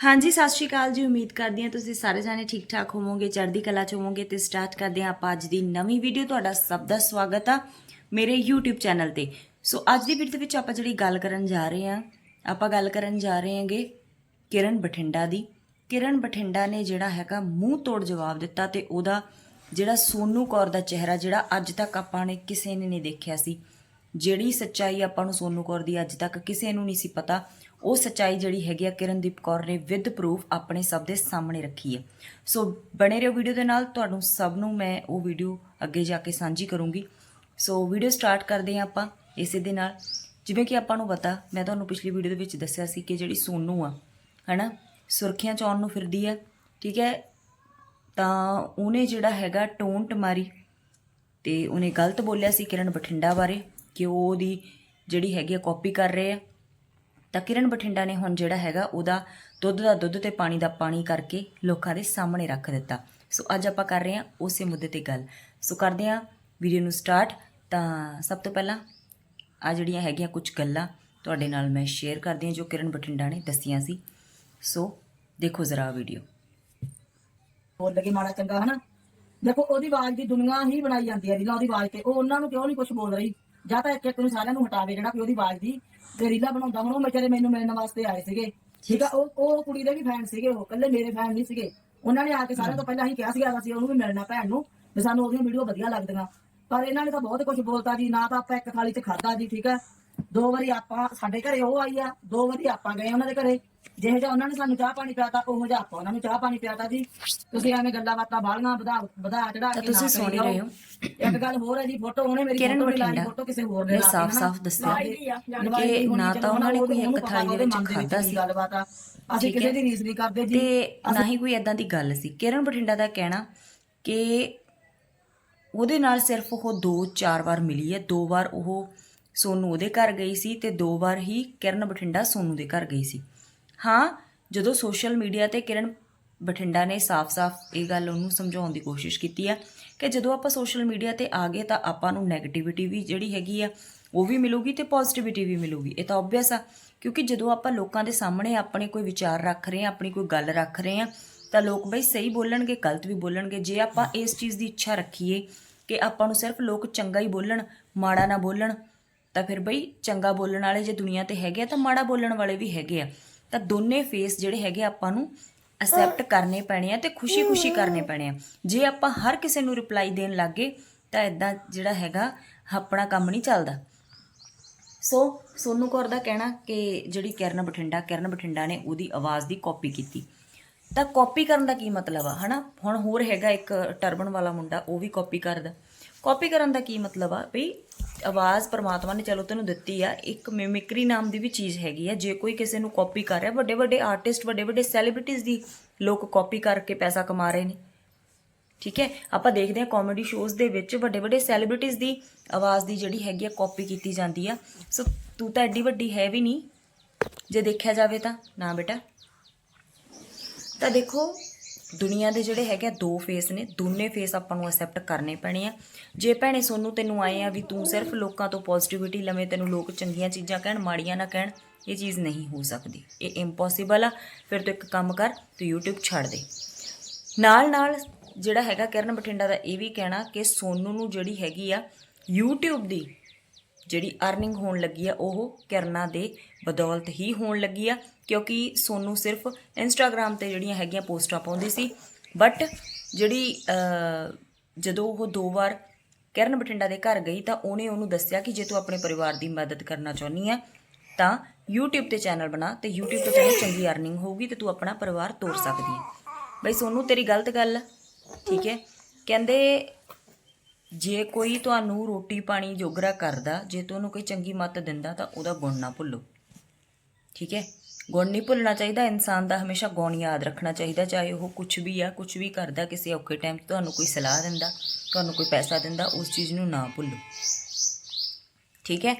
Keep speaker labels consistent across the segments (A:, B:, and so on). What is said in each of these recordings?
A: ਹਾਂਜੀ, ਸਤਿ ਸ਼੍ਰੀ ਅਕਾਲ ਜੀ। ਉਮੀਦ ਕਰਦੀ ਹਾਂ ਤੁਸੀਂ ਸਾਰੇ ਜਾਣੇ ਠੀਕ ਠਾਕ ਹੋਵੋਗੇ, ਚੜ੍ਹਦੀ ਕਲਾ ਚ ਹੋਵੋਗੇ। ਤੇ ਸਟਾਰਟ ਕਰਦੇ ਹਾਂ ਆਪਾਂ ਅੱਜ ਦੀ ਨਵੀਂ ਵੀਡੀਓ ਤੁਹਾਡਾ ਸਭ ਦਾ ਸਵਾਗਤ ਆ ਮੇਰੇ YouTube ਚੈਨਲ ਤੇ। ਸੋ ਅੱਜ ਦੀ ਵੀਡੀਓ ਦੇ ਵਿੱਚ ਆਪਾਂ ਜਿਹੜੀ ਗੱਲ ਕਰਨ ਜਾ ਰਹੇ ਹਾਂ, ਆਪਾਂ ਗੱਲ ਕਰਨ ਜਾ ਰਹੇ ਹਾਂਗੇ ਕਿਰਨ ਬਠਿੰਡਾ ਦੀ। ਕਿਰਨ ਬਠਿੰਡਾ ਨੇ ਜਿਹੜਾ ਹੈਗਾ ਮੂੰਹ ਤੋੜ ਜਵਾਬ ਦਿੱਤਾ ਤੇ ਉਹਦਾ ਜਿਹੜਾ ਸੋਨੂ ਕੌਰ ਦਾ ਚਿਹਰਾ, ਜਿਹੜਾ ਅੱਜ ਤੱਕ ਆਪਾਂ ਨੇ ਕਿਸੇ ਨੇ ਨਹੀਂ ਦੇਖਿਆ ਸੀ। ਜਿਹੜੀ ਸੱਚਾਈ ਆਪਾਂ ਨੂੰ ਸੋਨੂ ਕੌਰ ਦੀ ਅੱਜ ਤੱਕ ਕਿਸੇ ਨੂੰ ਨਹੀਂ ਸੀ ਪਤਾ, ਉਹ ਸੱਚਾਈ ਜਿਹੜੀ ਹੈਗੀ ਆ ਕਿਰਨਦੀਪ ਕੌਰ ਨੇ ਵਿਦ ਪ੍ਰੂਫ ਆਪਣੇ ਸਭ ਦੇ ਸਾਹਮਣੇ ਰੱਖੀ ਹੈ। ਸੋ ਬਣੇ ਰਹੋ ਵੀਡੀਓ ਦੇ ਨਾਲ, ਤੁਹਾਨੂੰ ਸਭ ਨੂੰ ਮੈਂ ਉਹ ਵੀਡੀਓ ਅੱਗੇ ਜਾ ਕੇ ਸਾਂਝੀ ਕਰੂੰਗੀ। ਸੋ ਵੀਡੀਓ ਸਟਾਰਟ ਕਰਦੇ ਹਾਂ ਆਪਾਂ ਇਸੇ ਦੇ ਨਾਲ। ਜਿਵੇਂ ਕਿ ਆਪਾਂ ਨੂੰ ਪਤਾ, ਮੈਂ ਤੁਹਾਨੂੰ ਪਿਛਲੀ ਵੀਡੀਓ ਦੇ ਵਿੱਚ ਦੱਸਿਆ ਸੀ ਕਿ ਜਿਹੜੀ ਸੋਨੂ ਆ, ਹਨਾ, ਸੁਰਖੀਆਂ ਚ ਆਉਣ ਨੂੰ ਫਿਰਦੀ ਹੈ, ਠੀਕ ਹੈ? ਤਾਂ ਉਹਨੇ ਜਿਹੜਾ ਹੈਗਾ ਟੋਂਟ ਮਾਰੀ। ਤੇ ਉਹਨੇ ਗਲਤ ਬੋਲਿਆ ਸੀ ਕਿਰਨ ਬਠਿੰਡਾ ਬਾਰੇ। ਕਿ ਉਹ ਉਹਦੀ ਜਿਹੜੀ ਹੈਗੀ ਆ ਕਾਪੀ ਕਰ ਰਹੇ ਆ। ਤਾਂ ਕਿਰਨ ਬਠਿੰਡਾ ਨੇ ਹੁਣ ਜਿਹੜਾ ਹੈਗਾ ਉਹਦਾ ਦੁੱਧ ਦਾ ਦੁੱਧ ਤੇ ਪਾਣੀ ਦਾ ਪਾਣੀ ਕਰਕੇ ਲੋਕਾਂ ਦੇ ਸਾਹਮਣੇ ਰੱਖ ਦਿੱਤਾ। ਸੋ ਅੱਜ ਆਪਾਂ ਕਰ ਰਹੇ ਹਾਂ ਉਸੇ ਮੁੱਦੇ ਤੇ ਗੱਲ। ਸੋ ਕਰਦੇ ਹਾਂ ਵੀਡੀਓ ਨੂੰ ਸਟਾਰਟ। ਤਾਂ ਸਭ ਤੋਂ ਪਹਿਲਾਂ ਆ ਜਿਹੜੀਆਂ ਹੈਗੀਆਂ ਕੁਝ ਗੱਲਾਂ ਤੁਹਾਡੇ ਨਾਲ ਮੈਂ ਸ਼ੇਅਰ ਕਰਦੀ ਹਾਂ ਜੋ ਕਿਰਨ ਬਠਿੰਡਾ ਨੇ ਦੱਸੀਆਂ ਸੀ। ਸੋ ਦੇਖੋ ਜ਼ਰਾ ਵੀਡੀਓ
B: ਹੋਰ ਲੱਗੇ, ਮਾੜਾ ਚੰਗਾ, ਹਨਾ? ਦੇਖੋ, ਉਹਦੀ ਆਵਾਜ਼ ਦੀ ਦੁਨੀਆ ਹੀ ਬਣਾਈ ਜਾਂਦੀ ਹੈ ਰੀਲਾ, ਉਹਦੀ ਆਵਾਜ਼ ਤੇ। ਉਹ ਉਹਨਾਂ ਨੂੰ ਕਿਉਂ ਨਹੀਂ ਕੁਝ ਬੋਲ ਰਹੀ? ਜਾਂ ਤਾਂ ਇੱਕ ਇੱਕ ਨੂੰ ਸਾਰਿਆਂ ਨੂੰ ਹਟਾਵੇ ਜਿਹੜਾ ਕਿ ਉਹਦੀ ਆਵਾਜ਼ ਦੀ ਤੇ ਰੀਲਾ ਬਣਾਉਂਦਾ ਹੁਣ ਉਹ ਵਿਚਾਰੇ ਮੈਨੂੰ ਮਿਲਣ ਵਾਸਤੇ ਆਏ ਸੀਗੇ। ਠੀਕ ਆ, ਉਹ ਉਹ ਕੁੜੀ ਦੇ ਵੀ ਫੈਨ ਸੀਗੇ ਉਹ ਕੱਲੇ ਮੇਰੇ ਫੈਨ ਨਹੀਂ ਸੀਗੇ। ਉਹਨਾਂ ਨੇ ਆ ਕੇ ਸਾਰਿਆਂ ਤੋਂ ਪਹਿਲਾਂ ਹੀ ਕਿਹਾ ਸੀਗਾ ਅਸੀਂ ਉਹਨੂੰ ਵੀ ਮਿਲਣਾ ਭੈਣ ਨੂੰ ਵੀ ਸਾਨੂੰ ਉਹਦੀਆਂ ਵੀਡੀਓ ਵਧੀਆ ਲੱਗਦੀਆਂ। ਪਰ ਇਹਨਾਂ ਨੇ ਤਾਂ ਬਹੁਤ ਕੁਝ ਬੋਲਤਾ ਜੀ, ਨਾ ਤਾਂ ਆਪਾਂ ਇੱਕ ਥਾਲੀ 'ਚ ਖਾਦਾ ਜੀ, ਠੀਕ ਹੈ ਦੋ ਵਾਰੀ ਆਪਾਂ ਸਾਡੇ ਘਰੇ ਉਹ ਆਈ ਆ ਦੋ ਵਾਰੀ ਆਪਾਂ ਗਏ ਉਹਨਾਂ ਦੇ ਘਰੇ ਜਿਹੋ ਜਿਹਾ ਉਹਨਾਂ ਨੇ ਸਾਨੂੰ ਚਾਹ ਪਾਣੀ ਪਿਆਤਾ ਉਹੋ ਜਿਹਾ ਆਪਾਂ ਉਹਨਾਂ ਨੂੰ ਚਾਹ ਪਾਣੀ ਪਿਆਤਾ ਜੀ ਤੁਸੀਂ ਐਵੇਂ ਗੱਲਾਂ ਬਾਤਾਂ ਬਾਲੀਆਂ ਵਧਾ ਵਧਾ ਚੜਾ ਕੇ
A: ਤੁਸੀਂ ਸੁਣ ਰਹੇ। ਹੋ।
B: ਇੱਕ ਗੱਲ ਹੋਰ ਹੈ ਜੀ ਫੋਟੋ ਉਹਨੇ ਮੇਰੀ ਫੋਟੋ ਨਹੀਂ ਲਾਈ ਫੋਟੋ ਕਿਸੇ ਹੋਰ ਨੇ ਲਾਈ
A: ਸਾਫ਼-ਸਾਫ਼ ਦੱਸਿਆ
B: ਕਿ
A: ਨਾ ਤਾਂ ਉਹਨਾਂ ਨੇ ਕੋਈ ਇੱਕ ਥਾਲੀ ਦੇ ਵਿੱਚ ਖਾਧਾ ਸੀ।
B: ਗੱਲਬਾਤ ਆ ਅਸੀਂ। ਕਿਸੇ ਦੀ ਰੀਸ ਨਹੀਂ ਕਰਦੇ ਜੀ
A: ਤੇ ਨਾ ਹੀ ਕੋਈ ਐਦਾਂ ਦੀ ਗੱਲ ਸੀ ਕਿਰਨ ਬਠਿੰਡਾ ਦਾ ਕਹਿਣਾ ਕਿ ਉਹਦੇ ਨਾਲ ਸਿਰਫ ਉਹ ਦੋ ਚਾਰ ਵਾਰ ਮਿਲੀ ਹੈ ਦੋ ਵਾਰ ਉਹ ਸੋਨੂ ਉਹਦੇ ਘਰ ਗਈ ਸੀ ਤੇ ਦੋ ਵਾਰ ਹੀ ਕਿਰਨ ਬਠਿੰਡਾ ਸੋਨੂ ਦੇ ਘਰ ਗਈ ਸੀ। ਹਾਂ, ਜਦੋਂ ਸੋਸ਼ਲ ਮੀਡੀਆ ਤੇ ਕਿਰਨ ਬਠਿੰਡਾ ਨੇ ਸਾਫ਼-ਸਾਫ਼ ਇਹ ਗੱਲ ਉਹਨੂੰ ਸਮਝਾਉਣ ਦੀ ਕੋਸ਼ਿਸ਼ ਕੀਤੀ ਆ ਕਿ ਜਦੋਂ ਆਪਾਂ ਸੋਸ਼ਲ ਮੀਡੀਆ ਤੇ ਆ ਗਏ ਤਾਂ ਆਪਾਂ ਨੂੰ 네ਗੇਟਿਵਿਟੀ ਵੀ ਜਿਹੜੀ ਹੈਗੀ ਆ, ਉਹ ਵੀ ਮਿਲੂਗੀ ਤੇ ਪੋਜ਼ਿਟਿਵਿਟੀ ਵੀ ਮਿਲੂਗੀ। ਇਹ ਤਾਂ ਆਬਵੀਅਸ ਆ, ਕਿਉਂਕਿ ਜਦੋਂ ਆਪਾਂ ਲੋਕਾਂ ਦੇ ਸਾਹਮਣੇ ਆਪਣੇ ਕੋਈ ਵਿਚਾਰ ਰੱਖ ਰਹੇ ਆ, ਆਪਣੀ ਕੋਈ ਗੱਲ ਰੱਖ ਰਹੇ ਆ, ਤਾਂ ਲੋਕ ਬਈ ਸਹੀ ਬੋਲਣਗੇ, ਗਲਤ ਵੀ ਬੋਲਣਗੇ। ਜੇ ਆਪਾਂ ਇਸ ਚੀਜ਼ ਦੀ ਇੱਛਾ ਰੱਖੀਏ ਕਿ ਆਪਾਂ ਨੂੰ ਸਿਰਫ ਲੋਕ ਚੰਗਾ ਹੀ ਬੋਲਣ, ਮਾੜਾ ਨਾ ਬੋਲਣ ਤਾਂ ਫਿਰ ਬਈ ਚੰਗਾ ਬੋਲਣ ਵਾਲੇ ਜੇ ਦੁਨੀਆ ਤੇ ਹੈਗੇ ਆ ਤਾਂ ਮਾੜਾ ਬੋਲਣ ਵਾਲੇ ਵੀ ਹੈਗੇ ਆ। ਤਾਂ ਦੋਨੇ ਫੇਸ ਜਿਹੜੇ ਹੈਗੇ ਆ ਆਪਾਂ ਨੂੰ ਅਸੈਪਟ ਕਰਨੇ ਪੈਣੇ ਆ ਤੇ ਖੁਸ਼ੀ-ਖੁਸ਼ੀ ਕਰਨੇ ਪੈਣੇ ਆ। ਜੇ ਆਪਾਂ ਹਰ ਕਿਸੇ ਨੂੰ ਰਿਪਲਾਈ ਦੇਣ ਲੱਗੇ ਤਾਂ ਇਦਾਂ ਜਿਹੜਾ ਹੈਗਾ ਆਪਣਾ ਕੰਮ ਨਹੀਂ ਚੱਲਦਾ। ਸੋ ਸੋਨੂ ਕੌਰ ਦਾ ਕਹਿਣਾ ਕਿ ਜਿਹੜੀ ਕਿਰਨ ਬਠਿੰਡਾ ਕਿਰਨ ਬਠਿੰਡਾ ਨੇ ਉਹਦੀ ਆਵਾਜ਼ ਦੀ ਕਾਪੀ ਕੀਤੀ। ਤਾਂ ਕਾਪੀ ਕਰਨ ਦਾ ਕੀ ਮਤਲਬ ਆ? ਹਨਾ? ਹੁਣ ਹੋਰ ਹੈਗਾ ਇੱਕ ਟਰਬਨ ਵਾਲਾ ਮੁੰਡਾ, ਉਹ ਵੀ ਕਾਪੀ ਕਰਦਾ। ਕਾਪੀ ਕਰਨ ਦਾ ਕੀ ਮਤਲਬ ਆ? ਵੀ ਆਵਾਜ਼ ਪਰਮਾਤਮਾ ਨੇ ਚਲੋ ਤੈਨੂੰ ਦਿੱਤੀ ਆ, ਇੱਕ ਮਿਮਿਕਰੀ ਨਾਮ ਦੀ ਵੀ ਚੀਜ਼ ਹੈਗੀ ਆ। ਜੇ ਕੋਈ ਕਿਸੇ ਨੂੰ ਕਾਪੀ ਕਰ ਰਿਹਾ ਵੱਡੇ ਵੱਡੇ ਆਰਟਿਸਟ ਵੱਡੇ ਵੱਡੇ ਸੈਲੀਬ੍ਰਿਟੀਜ਼ ਦੀ ਲੋਕ ਕਾਪੀ ਕਰਕੇ ਪੈਸਾ ਕਮਾ ਰਹੇ ਨੇ। ਠੀਕ ਹੈ? ਆਪਾਂ ਦੇਖਦੇ ਹਾਂ ਕਾਮੇਡੀ ਸ਼ੋਜ਼ ਦੇ ਵਿੱਚ ਵੱਡੇ ਵੱਡੇ ਸੈਲੀਬ੍ਰਿਟੀਜ਼ ਦੀ ਆਵਾਜ਼ ਦੀ ਜਿਹੜੀ ਹੈਗੀ ਆ ਕਾਪੀ ਕੀਤੀ ਜਾਂਦੀ ਆ। ਸੋ ਤੂੰ ਤਾਂ ਐਡੀ ਵੱਡੀ ਹੈ ਵੀ ਨਹੀਂ। ਜੇ ਦੇਖਿਆ ਜਾਵੇ ਤਾਂ। ਨਾ ਬੇਟਾ। ਤਾਂ ਦੇਖੋ, ਦੁਨੀਆ ਦੇ ਜਿਹੜੇ ਹੈਗੇ ਆ ਦੋ ਫੇਸ ਨੇ, ਦੋਨੇ ਫੇਸ ਆਪਾਂ ਨੂੰ ਅਸੈਪਟ ਕਰਨੇ ਪੈਣੇ ਆ। ਜੇ ਭੈਣੇ ਸੋਨੂੰ ਤੈਨੂੰ ਆਏ ਆ ਵੀ ਤੂੰ ਸਿਰਫ ਲੋਕਾਂ ਤੋਂ ਪੋਜ਼ਿਟਿਵਿਟੀ ਲਵੇਂ, ਤੈਨੂੰ ਲੋਕ ਚੰਗੀਆਂ ਚੀਜ਼ਾਂ ਕਹਿਣ, ਮਾੜੀਆਂ ਨਾ ਕਹਿਣ, ਇਹ ਚੀਜ਼ ਨਹੀਂ ਹੋ ਸਕਦੀ। ਇਹ ਇੰਪੋਸੀਬਲ ਆ। ਫਿਰ ਤੂੰ ਇੱਕ ਕੰਮ ਕਰ, ਤੂੰ YouTube ਛੱਡ ਦੇ। ਨਾਲ ਨਾਲ ਜਿਹੜਾ ਹੈਗਾ ਕਿਰਨ ਬਠਿੰਡਾ ਦਾ ਇਹ ਵੀ ਕਹਿਣਾ ਕਿ ਸੋਨੂ ਨੂੰ ਜਿਹੜੀ ਹੈਗੀ ਆ YouTube ਦੀ ਜਿਹੜੀ ਅਰਨਿੰਗ ਹੋਣ ਲੱਗੀ ਆ, ਉਹ ਕਿਰਨਾਂ ਦੇ ਬਦੌਲਤ ਹੀ ਹੋਣ ਲੱਗੀ ਆ, ਕਿਉਂਕਿ ਸੋਨੂੰ ਸਿਰਫ ਇੰਸਟਾਗ੍ਰam ਤੇ ਜਿਹੜੀਆਂ ਹੈਗੀਆਂ ਪੋਸਟਾਂ ਪਾਉਂਦੀ ਸੀ। ਬਟ ਜਿਹੜੀ ਜਦੋਂ ਉਹ ਦੋ ਵਾਰ ਕਿਰਨ ਬਠਿੰਡਾ ਦੇ ਘਰ ਗਈ ਤਾਂ ਉਹਨੇ ਉਹਨੂੰ ਦੱਸਿਆ ਕਿ ਜੇ ਤੂੰ ਆਪਣੇ ਪਰਿਵਾਰ ਦੀ ਮਦਦ ਕਰਨਾ ਚਾਹੁੰਦੀ ਆ, ਤਾਂ YouTube ਤੇ ਚੈਨਲ ਬਣਾ ਤੇ YouTube ਤੋਂ ਤੈਨੂੰ ਚੰਗੀ ਅਰਨਿੰਗ ਹੋਊਗੀ ਤੇ ਤੂੰ ਆਪਣਾ ਪਰਿਵਾਰ ਤੋਰ ਸਕਦੀ ਹੈ ਬਈ ਸੋਨੂੰ, ਤੇਰੀ ਗਲਤ ਗੱਲ ਆ, ਠੀਕ ਹੈ? ਕਹਿੰਦੇ, ਜੇ ਕੋਈ ਤੁਹਾਨੂੰ ਰੋਟੀ ਪਾਣੀ ਜੋਗਰਾ ਕਰਦਾ, ਜੇ ਤੁਹਾਨੂੰ ਕੋਈ ਚੰਗੀ ਮੱਤ ਦਿੰਦਾ ਤਾਂ ਉਹਦਾ ਗੁਣ ਨਾ ਭੁੱਲੋ। ਠੀਕ ਹੈ? ਗੁਣ ਨਹੀਂ ਭੁੱਲਣਾ ਚਾਹੀਦਾ, ਇਨਸਾਨ ਦਾ ਹਮੇਸ਼ਾ ਗੁਣ ਯਾਦ ਰੱਖਣਾ ਚਾਹੀਦਾ, ਚਾਹੇ ਉਹ ਕੁਝ ਵੀ ਆ ਕੁਝ ਵੀ ਕਰਦਾ, ਕਿਸੇ ਔਖੇ ਟਾਈਮ 'ਤੇ ਤੁਹਾਨੂੰ ਕੋਈ ਸਲਾਹ ਦਿੰਦਾ, ਤੁਹਾਨੂੰ ਕੋਈ ਪੈਸਾ ਦਿੰਦਾ, ਉਸ ਚੀਜ਼ ਨੂੰ ਨਾ ਭੁੱਲੋ। ਠੀਕ ਹੈ?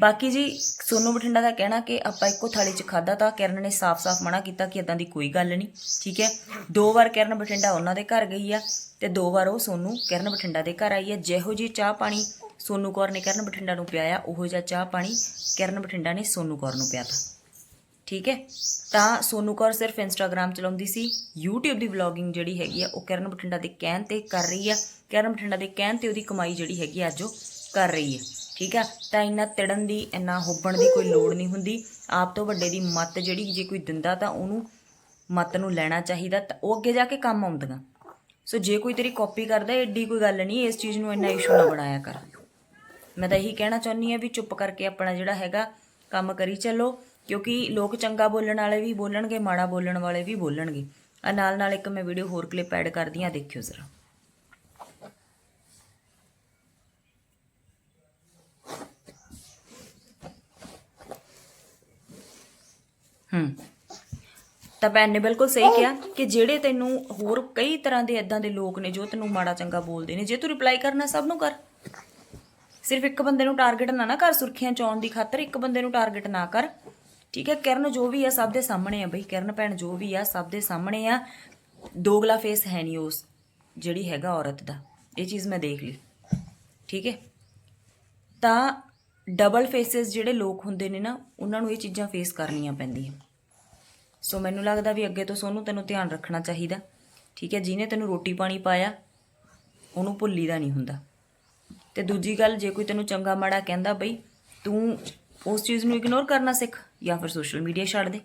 A: ਬਾਕੀ ਜੀ, ਸੋਨੂ ਬਠਿੰਡਾ ਦਾ ਕਹਿਣਾ ਕਿ ਆਪਾਂ ਇੱਕੋ ਥਾਲੀ 'ਚ ਖਾਦਾ ਤਾਂ ਕਿਰਨ ਨੇ ਸਾਫ਼-ਸਾਫ਼ ਮਨਾ ਕੀਤਾ ਕਿ ਇਦਾਂ ਦੀ ਕੋਈ ਗੱਲ ਨਹੀਂ, ਠੀਕ ਹੈ? ਦੋ ਵਾਰ ਕਿਰਨ ਬਠਿੰਡਾ ਉਹਨਾਂ ਦੇ ਘਰ ਗਈ ਆ ਤੇ ਦੋ ਵਾਰ ਉਹ ਸੋਨੂ ਕਿਰਨ ਬਠਿੰਡਾ ਦੇ ਘਰ ਆਈ ਆ। ਜਿਹੋ ਜੀ ਚਾਹ ਪਾਣੀ ਸੋਨੂ ਕੌਰ ਨੇ ਕਿਰਨ ਬਠਿੰਡਾ ਨੂੰ ਪਿਆਇਆ, ਉਹੋ ਜਿਹਾ ਚਾਹ ਪਾਣੀ ਕਿਰਨ ਬਠਿੰਡਾ ਨੇ ਸੋਨੂ ਕੌਰ ਨੂੰ ਪਿਆਤਾ ਠੀਕ ਹੈ? ਤਾਂ ਸੋਨੂ ਕੌਰ ਸਿਰਫ ਇੰਸਟਾਗ੍ਰam ਚਲਾਉਂਦੀ ਸੀ, YouTube ਦੀ ਵਲੌਗਿੰਗ ਜਿਹੜੀ ਹੈਗੀ ਆ, ਉਹ ਕਰਨ ਬਠਿੰਡਾ ਦੇ ਕਹਿਣ ਤੇ ਕਰ ਰਹੀ ਆ। ਕਰਨ ਬਠਿੰਡਾ ਦੇ ਕਹਿਣ ਤੇ ਉਹਦੀ ਕਮਾਈ ਜਿਹੜੀ ਹੈਗੀ ਆ, ਅੱਜ ਉਹ ਕਰ ਰਹੀ ਹੈ ਠੀਕ ਆ? ਤਾਂ ਇੰਨਾ ਤਿੜਨ ਦੀ, ਇੰਨਾ ਹੋਬਣ ਦੀ ਕੋਈ ਲੋੜ ਨਹੀਂ ਹੁੰਦੀ। ਆਪ ਤੋਂ ਵੱਡੇ ਦੀ ਮੱਤ ਜਿਹੜੀ, ਜੇ ਕੋਈ ਦਿੰਦਾ ਤਾਂ ਉਹਨੂੰ ਮੱਤ ਨੂੰ ਲੈਣਾ ਚਾਹੀਦਾ, ਤਾਂ ਉਹ ਅੱਗੇ ਜਾ ਕੇ ਕੰਮ ਆਉਂਦੀਆਂ। ਸੋ ਜੇ ਕੋਈ ਤੇਰੀ ਕਾਪੀ ਕਰਦਾ ਏਡੀ ਕੋਈ ਗੱਲ ਨਹੀਂ, ਇਸ ਚੀਜ਼ ਨੂੰ ਇੰਨਾ ਇਸ਼ੂ ਨਾ ਬਣਾਇਆ ਕਰ। ਮੈਂ ਤਾਂ ਇਹੀ ਕਹਿਣਾ ਚਾਹੁੰਦੀ ਆ ਵੀ ਚੁੱਪ ਕਰਕੇ ਆਪਣਾ ਜਿਹੜਾ ਹੈਗਾ ਕੰਮ ਕਰੀ ਚੱਲੋ। ਕਿਉਂਕਿ ਲੋਕ ਚੰਗਾ ਬੋਲਣ ਵਾਲੇ ਵੀ ਬੋਲਣਗੇ, ਮਾੜਾ ਬੋਲਣ ਵਾਲੇ ਵੀ ਬੋਲਣਗੇ। ਆ ਨਾਲ ਨਾਲ ਇੱਕ ਮੈਂ ਵੀਡੀਓ ਹੋਰ ਕਲਿੱਪ ਐਡ ਕਰਦੀ ਆ ਦੇਖਿਓ ਜ਼ਰਾ। ਹੂੰ। ਤਾਂ ਭੈਣ ਨੇ ਬਿਲਕੁਲ ਸਹੀ ਕਿਹਾ ਕਿ ਜਿਹੜੇ ਤੈਨੂੰ ਹੋਰ ਕਈ ਤਰ੍ਹਾਂ ਦੇ ਇਦਾਂ ਦੇ ਲੋਕ ਨੇ ਜੋ ਤੈਨੂੰ ਮਾੜਾ ਚੰਗਾ ਬੋਲਦੇ ਨੇ, ਜੇ ਤੂੰ ਰਿਪਲਾਈ ਕਰਨਾ ਸਭ ਨੂੰ ਕਰ। ਸਿਰਫ ਇੱਕ ਬੰਦੇ ਨੂੰ ਟਾਰਗੇਟ ਨਾ ਨਾ ਕਰ ਸੁਰਖੀਆਂ ਚ ਆਉਣ ਦੀ ਖਾਤਰ, ਇੱਕ ਬੰਦੇ ਨੂੰ ਟਾਰਗੇਟ ਨਾ ਕਰ। ਠੀਕ ਹੈ, ਕਿਰਨ ਜੋ ਵੀ ਆ ਸਭ ਦੇ ਸਾਹਮਣੇ ਆ ਬਈ, ਕਿਰਨ ਭੈਣ ਜੋ ਵੀ ਆ ਸਭ ਦੇ ਸਾਹਮਣੇ ਆ। ਦੋਗਲਾ ਫੇਸ ਹੈ ਨਹੀਂ ਉਸ, ਜਿਹੜੀ ਹੈਗਾ ਔਰਤ ਦਾ। ਇਹ ਚੀਜ਼ ਮੈਂ ਦੇਖ ਲਈ। ਠੀਕ ਹੈ, ਤਾਂ ਡਬਲ ਫੇਸਿਸ ਜਿਹੜੇ ਲੋਕ ਹੁੰਦੇ ਨੇ ਨਾ, ਉਹਨਾਂ ਨੂੰ ਇਹ ਚੀਜ਼ਾਂ ਫੇਸ ਕਰਨੀਆਂ ਪੈਂਦੀਆਂ। ਸੋ ਮੈਨੂੰ ਲੱਗਦਾ ਵੀ ਅੱਗੇ ਤੋਂ ਸੋਨੂੰ ਤੈਨੂੰ ਧਿਆਨ ਰੱਖਣਾ ਚਾਹੀਦਾ। ਠੀਕ ਹੈ, ਜਿਹਨੇ ਤੈਨੂੰ ਰੋਟੀ ਪਾਣੀ ਪਾਇਆ, ਉਹਨੂੰ ਭੁੱਲੀ ਦਾ ਨਹੀਂ ਹੁੰਦਾ। ਤੇ ਦੂਜੀ ਗੱਲ, ਜੇ ਕੋਈ ਤੈਨੂੰ ਚੰਗਾ ਮਾੜਾ ਕਹਿੰਦਾ ਬਈ, ਤੂੰ ਉਸ ਚੀਜ਼ ਨੂੰ ਇਗਨੋਰ ਕਰਨਾ ਸਿੱਖ ਜਾਂ ਫਿਰ ਸੋਸ਼ਲ ਮੀਡੀਆ ਛੱਡ ਦੇ।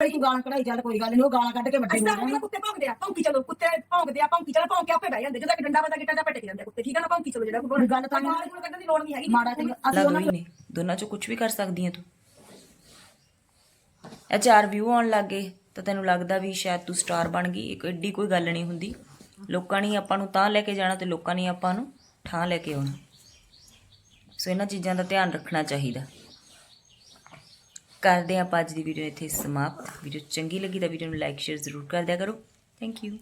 B: ਤੂੰ ਗਾਲਾਂ ਕਢਾਈ ਚੱਲ ਕੋਈ ਗੱਲ ਨਹੀਂ ਉਹ ਗਾਲਾਂ ਕੱਢ ਕੇ ਵੱਡੇ
C: ਉਹਨਾਂ ਕੁੱਤੇ ਭੌਂਕਦੇ ਆ ਭੌਂਕੀ ਚਲੋ ਕੁੱਤੇ ਭੌਂਕਦੇ ਆ ਭੌਂਕੀ ਚਲੋ ਭੌਂਕ ਕੇ ਆਪੇ ਬਹਿ ਜਾਂਦੇ ਜਦੋਂ ਕਿ ਡੰਡਾ ਵੱਜਦਾ ਗਿੱਟਾ ਜਾਂ ਪਟਕ ਜਾਂਦੇ ਕੁੱਤੇ ਠੀਕ ਹੈ ਨਾ ਭੌਂਕੀ ਚਲੋ ਜਿਹੜਾ ਕੋਈ
B: ਗੱਲ ਤਾਂ
C: ਗਾਲ ਕੱਢਣ ਦੀ ਲੋੜ ਨਹੀਂ ਹੈਗੀ।
B: ਮਾੜਾ ਚੰਗਾ ਅਸੀਂ ਉਹਨਾਂ
A: ਨੇ ਦੋਨਾਂ ਚੋਂ ਕੁਝ ਵੀ ਕਰ ਸਕਦੀ ਹੈ ਤੂੰ। ਇਹ ਚਾਰ ਵਿਊ ਆਉਣ ਲੱਗੇ ਤਾਂ ਤੈਨੂੰ ਲੱਗਦਾ ਵੀ ਸ਼ਾਇਦ ਤੂੰ ਸਟਾਰ ਬਣ ਗਈ ਇੱਕ ਐਡੀ ਕੋਈ ਗੱਲ ਨਹੀਂ ਹੁੰਦੀ। ਲੋਕਾਂ ਨੇ ਆਪਾਂ ਨੂੰ ਤਾਂ ਲੈ ਕੇ ਜਾਣਾ ਤੇ ਲੋਕਾਂ ਨੇ ਆਪਾਂ ਨੂੰ ਠਾਂ ਲੈ ਕੇ ਆਉਣਾ। ਸੋ ਇਹਨਾਂ ਚੀਜ਼ਾਂ ਦਾ ਧਿਆਨ ਰੱਖਣਾ ਚਾਹੀਦਾ। ਕਰਦੇ ਹਾਂ ਆਪਾਂ ਅੱਜ ਦੀ ਵੀਡੀਓ ਇੱਥੇ ਸਮਾਪਤ। ਵੀਡੀਓ ਚੰਗੀ ਲੱਗੀ ਤਾਂ ਵੀਡੀਓ ਨੂੰ ਲਾਈਕ ਸ਼ੇਅਰ ਜ਼ਰੂਰ ਕਰ ਦਿਆ ਕਰੋ। Thank you